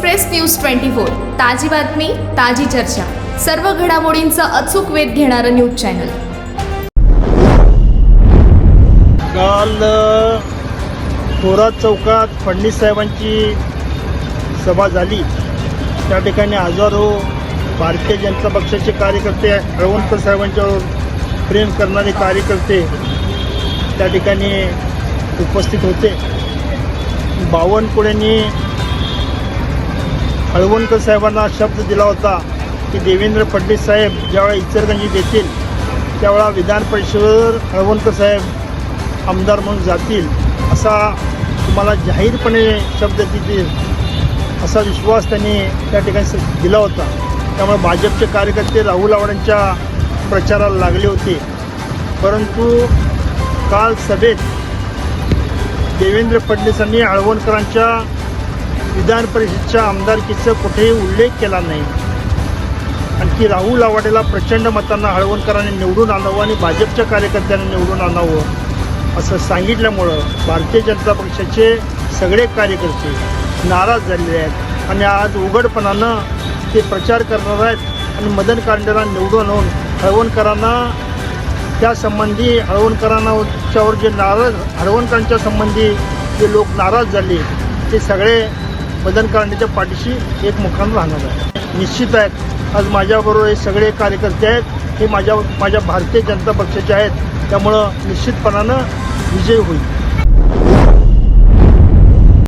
Express news twenty four ताजी बातमी ताजी चर्चा. सर्व घडामोडींचा अचूक वेध घेणारं न्यूज चॅनल. काल थोरात चौकात फडणीस साहेबांची सभा झाली. त्या ठिकाणी हजारो भारतीय जनता पक्षाचे कार्यकर्ते रवंत साहेबांच्यावर प्रेम करणारे कार्यकर्ते त्या ठिकाणी उपस्थित होते. बावनकुळेंनी हळवणकर साहेबांना शब्द दिला होता की देवेंद्र फडणवीस साहेब ज्यावेळा इचलकरंजीत येतील त्यावेळा विधान परिषदेवर हळवणकर साहेब आमदार म्हणून जातील असा तुम्हाला जाहीरपणे शब्द देतील असा विश्वास त्यांनी त्या ठिकाणी स- दिला होता. त्यामुळे भाजपचे कार्यकर्ते राहुल आव्हाडांच्या प्रचाराला लागले होते. परंतु काल सभेत देवेंद्र फडणवीसांनी हळवणकरांच्या विधान परिषदच्या आमदारकीचा कुठेही उल्लेख केला नाही. आणखी राहुल आवाडेला प्रचंड मतांना हळवणकरांनी निवडून आणावं आणि भाजपच्या कार्यकर्त्यांनी निवडून आणावं असं सांगितल्यामुळं भारतीय जनता पक्षाचे सगळे कार्यकर्ते नाराज झालेले आहेत. आणि आज उघडपणानं ते प्रचार करणार आहेत आणि मदन कांडेला निवडून आणून हळवणकरांना त्यासंबंधी हळवणकरांच्यावर जे नाराज हळवणकरांच्या संबंधी जे लोक नाराज झाले ते सगळे मदन कांडेच्या पाठीशी एक मुखान राहणार आहे. निश्चित आहेत आज माझ्याबरोबर हे सगळे कार्यकर्ते आहेत हे माझ्या माझ्या भारतीय जनता पक्षाचे आहेत. त्यामुळं निश्चितपणानं विजय होईल.